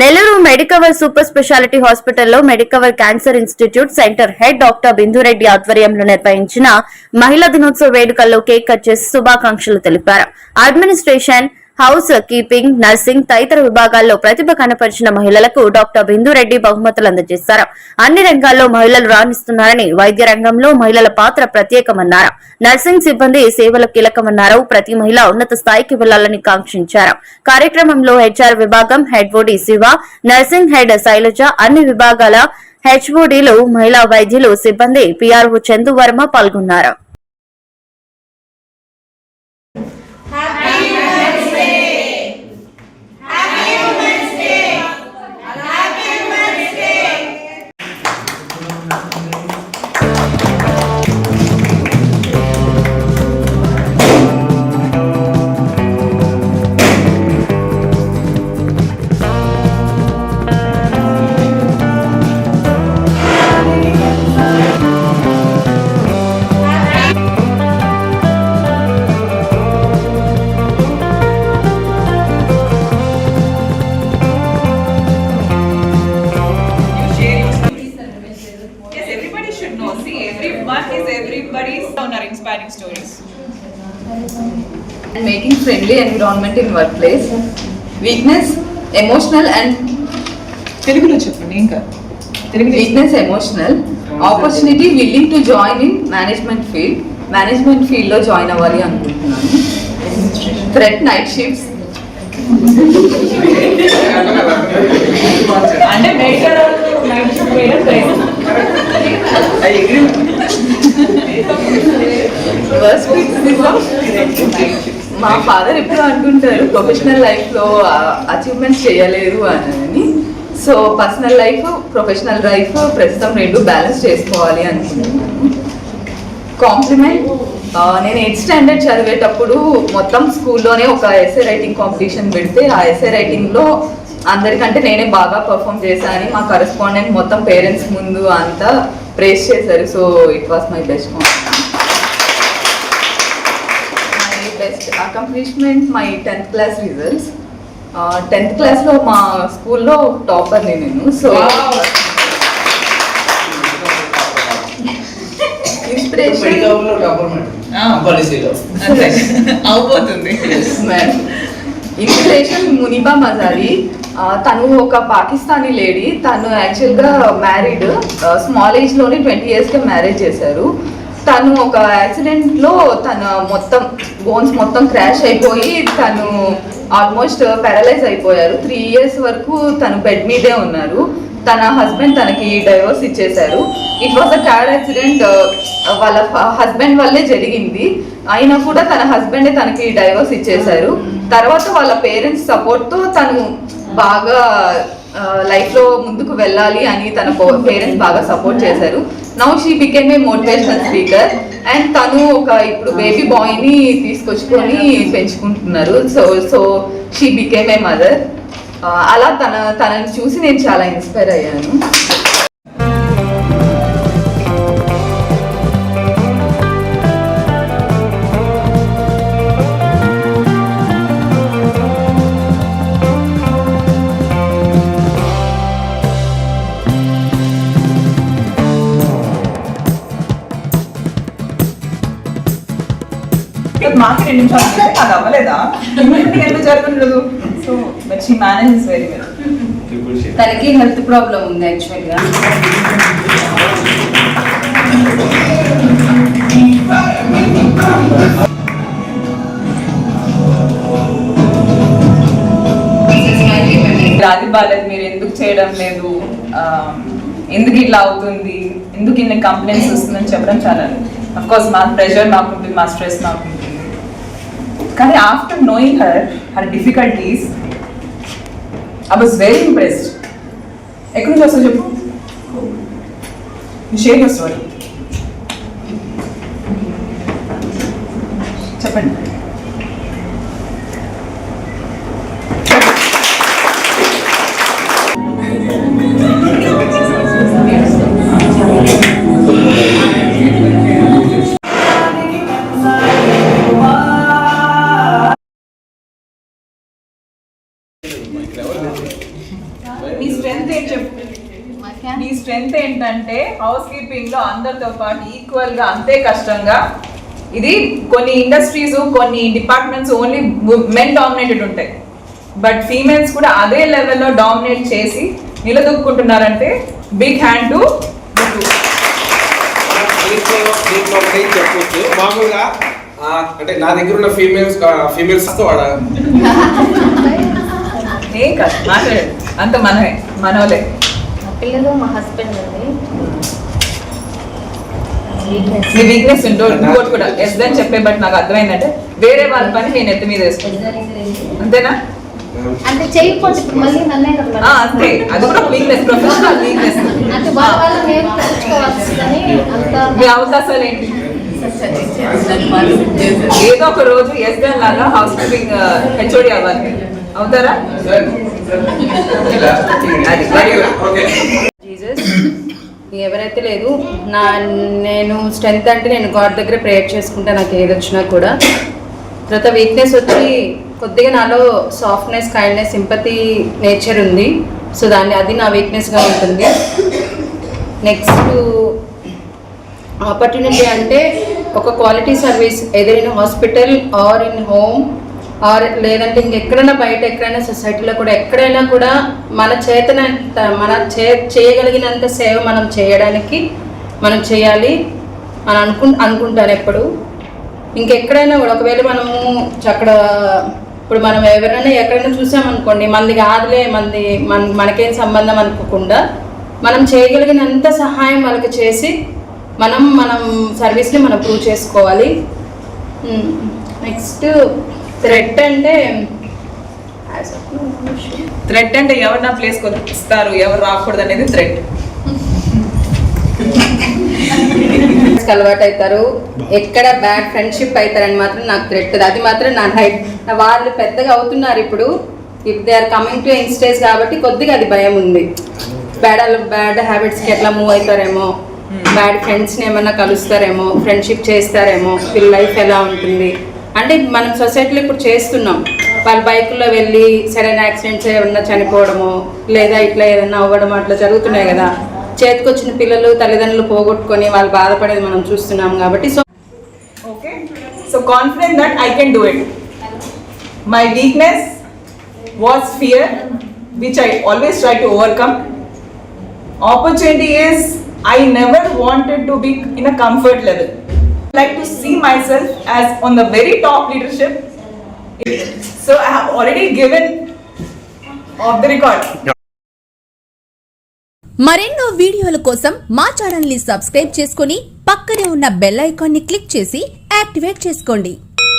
Nellore Medicover super speciality హాస్పిటల్లో Medicover cancer institute centre head doctor Bindu Reddy ఆధ్వర్యంలో నిర్వహించిన మహిళా దినోత్సవ వేడుకల్లో కేక్ కట్ చేసి శుభాకాంక్షలు తెలిపారు. అడ్మినిస్ట్రేషన్ హౌస్ కీపింగ్ నర్సింగ్ తదితర విభాగాల్లో ప్రతిభ కనపరిచిన మహిళలకు డాక్టర్ బిందురెడ్డి బహుమతులు అందజేశారు. అన్ని రంగాల్లో మహిళలు రాణిస్తున్నారని వైద్య రంగంలో మహిళల పాత్ర ప్రత్యేకమన్నారు. నర్సింగ్ సిబ్బంది సేవలు కీలకమన్నారు. ప్రతి మహిళ ఉన్నత స్థాయికి వెళ్ళాలని కాంక్షించారు. కార్యక్రమంలో హెచ్ఆర్ విభాగం head OD Siva Narsing head Sailaja అన్ని విభాగాల హెచ్ఓడీలు మహిళా వైద్యులు సిబ్బంది పిఆర్ఓ చందు వర్మ పాల్గొన్నారు. Friendly environment in workplace weakness emotional and తెలుగులో చెప్పండి ఇంకా తెలుగులో weakness emotional opportunity willing to join in management field management field లో జాయిన్ అవ్వాలి అనుకుంటున్నాను థ్రెట్ నైట్ షిఫ్ట్స్ అంటే మా ఫాదర్ ఎప్పుడు అనుకుంటారు ప్రొఫెషనల్ లైఫ్లో అచీవ్మెంట్స్ చేయలేరు అని. So personal life professional life ప్రస్తుతం రెండు బ్యాలెన్స్ చేసుకోవాలి అనుకుంటున్నాను. కాంప్లిమెంట్ నేను ఎయిత్ స్టాండర్డ్ చదివేటప్పుడు మొత్తం స్కూల్లోనే ఒక ఎస్ఏ రైటింగ్ కాంపిటీషన్ పెడితే ఆ ఎస్ఏ రైటింగ్లో అందరికంటే నేనే బాగా పర్ఫామ్ చేశాను మా కరెస్పాండెంట్ మొత్తం పేరెంట్స్ ముందు అంతా ప్రేస్ చేశారు. So it was my best my best accomplishment my tenth class results tenth క్లాస్లో మా స్కూల్లో టాపర్ని నేను so inspiration madam inspiration Muniba Mazari తను ఒక పాకిస్తానీ లేడీ. తను యాక్చువల్గా మ్యారీడ్ స్మాల్ ఏజ్లోనే ట్వంటీ ఇయర్స్గా మ్యారేజ్ చేశారు. తను ఒక యాక్సిడెంట్లో తన మొత్తం బోన్స్ మొత్తం క్రాష్ అయిపోయి తను ఆల్మోస్ట్ పారలైజ్ అయిపోయారు. త్రీ ఇయర్స్ వరకు తను బెడ్ మీదే ఉన్నారు. తన హస్బెండ్ తనకి డైవోర్స్ ఇచ్చేశారు. It was a car accident వాళ్ళ హస్బెండ్ వల్లే జరిగింది. అయినా కూడా తన హస్బెండే తనకి డైవోర్స్ ఇచ్చేశారు. తర్వాత వాళ్ళ పేరెంట్స్ సపోర్ట్తో తను బాగా uh, లైఫ్లో ముందుకు వెళ్ళాలి అని తన పేరెంట్స్ బాగా సపోర్ట్ చేశారు. Now she became a motivational speaker and తను ఒక ఇప్పుడు బేబీ బాయ్ని తీసుకొచ్చుకొని పెంచుకుంటున్నారు. So so she became a mother అలా తన తనని చూసి నేను చాలా ఇన్స్పైర్ అయ్యాను. మాకు రెండు నిమిషాలు ఉంటే అది అవ్వలేదా? ఇమ్మీడియట్గా ఎందుకు జరగలేదు so but she manages very well తనకి హెల్త్ ప్రాబ్లం ఉంది యాక్చువల్గా రాది బాలేదు మీరు ఎందుకు చేయడం లేదు? ఎందుకు ఇట్లా అవుతుంది? ఎందుకు ఇన్ని కంప్లైంట్స్ వస్తుందని చెప్పడం చాలా అఫ్ కోర్స్ మా ప్రెషర్ మాకు ఉంటుంది మా స్ట్రెస్ మాకు ఉంటుంది కానీ after knowing her her difficulties I was very impressed ఎక్కడి నుంచి వస్తావు చెప్పు? షేర్ యువర్ స్టోరీ చెప్పండి. ఏంటంటే హౌస్ కీపింగ్లో అందరితో పాటు ఈక్వల్గా అంతే కష్టంగా ఇది కొన్ని ఇండస్ట్రీస్ కొన్ని డిపార్ట్మెంట్స్ ఓన్లీ మెన్ డామినేటెడ్ ఉంటాయి. బట్ ఫీమేల్స్ కూడా అదే లెవెల్లో డామినేట్ చేసి నిలదొక్కుంటున్నారంటే బిగ్ హ్యాండ్ టు దీంట్లో చెప్పొచ్చు. మామూలుగా అంటే నా దగ్గర ఉన్న ఫీమేల్స్ ఫీమేల్స్తో వాడ? ఏం కాదు మాట్లాడు. అంత మనమే మనోలే. పిల్లలు మా హస్బెండ్ అండి. నీ వీక్నెస్ ఉంటూ ఇంకోటి కూడా. ఎస్ అని చెప్పే బట్ నాకు అర్థమైందంటే వేరే వాళ్ళ పని నేను ఎత్తి మీద వేసుకుంటాను అంతేనా? అంటే చేయకపోతే ఇప్పుడు మళ్ళీ నన్నే కదా. అంతే. అది కూడా వీక్నెస్ ప్రొఫెషనల్ వీక్నెస్ అంటే వాళ్ళ వల్ల నేను తెలుసుకోవాల్సిందని అంత మీ అవకాశాలు ఏంటి? ఏదో ఒక రోజు ఎస్ లాగా హౌస్ కీపింగ్ హెచ్ఓడి అవ్వాలి. అవుతారా? ఎవరైతే లేదు నా నేను స్ట్రెంగ్త్ అంటే నేను గాడ్ దగ్గర ప్రేయర్ చేసుకుంటా నాకు ఏది వచ్చినా కూడా. తర్వాత వీక్నెస్ వచ్చి కొద్దిగా నాలో సాఫ్ట్నెస్ కైండ్నెస్ సింపతి నేచర్ ఉంది. సో దాన్ని అది నా వీక్నెస్గా ఉంటుంది. నెక్స్ట్ ఆపర్చునిటీ అంటే ఒక క్వాలిటీ సర్వీస్ ఏదైనా hospital or in home or లేదంటే ఇంకెక్కడైనా బయట ఎక్కడైనా సొసైటీలో కూడా ఎక్కడైనా కూడా మన చేతనంత మన చే చేయగలిగినంత సేవ మనం చేయడానికి మనం చేయాలి అని అనుకు అనుకుంటాను ఎప్పుడు. ఇంకెక్కడైనా కూడా ఒకవేళ మనము అక్కడ ఇప్పుడు మనం ఎవరైనా ఎక్కడైనా చూసామనుకోండి మనది కాదులే మనది మన మనకేం సంబంధం అనుకోకుండా మనం చేయగలిగినంత సహాయం వాళ్ళకి చేసి మనం మనం సర్వీస్ని మనం ప్రూవ్ చేసుకోవాలి. నెక్స్ట్ థ్రెట్ అంటే. థ్రెట్ అంటే ఎవరు నా ప్లేస్ ఇస్తారు ఎవరు రాకూడదు అనేది థ్రెట్ అలవాటు అవుతారు. ఎక్కడ బ్యాడ్ ఫ్రెండ్షిప్ అవుతారని మాత్రం నాకు థ్రెట్ అది మాత్రం నా హైట్ వాళ్ళు పెద్దగా అవుతున్నారు ఇప్పుడు. If they are coming to young stage కాబట్టి కొద్దిగా అది భయం ఉంది. బ్యాడ్ బ్యాడ్ హ్యాబిట్స్కి ఎట్లా మూవ్ అవుతారేమో బ్యాడ్ ఫ్రెండ్స్ని ఏమన్నా కలుస్తారేమో ఫ్రెండ్షిప్ చేస్తారేమో వీళ్ళ లైఫ్ ఎలా ఉంటుంది? అంటే మనం సొసైటీలో ఇప్పుడు చేస్తున్నాం. వాళ్ళ బైకుల్లో వెళ్ళి సడన్ యాక్సిడెంట్స్ ఏమన్నా చనిపోవడము లేదా ఇట్లా ఏదన్నా అవ్వడం అట్లా జరుగుతున్నాయి కదా. చేతికొచ్చిన పిల్లలు తల్లిదండ్రులు పోగొట్టుకొని వాళ్ళు బాధపడేది మనం చూస్తున్నాం కాబట్టి so okay so confident that I can do it my weakness what's fear which I always try to overcome opportunity is I never wanted to be in a comfort level Like to see myself as on the very top leadership. So I have already given off the record. మరెన్నో వీడియోల కోసం మా ఛానల్ని subscribe చేసుకుని పక్కనే ఉన్న bell ఐకాన్ని click చేసి యాక్టివేట్ చేసుకోండి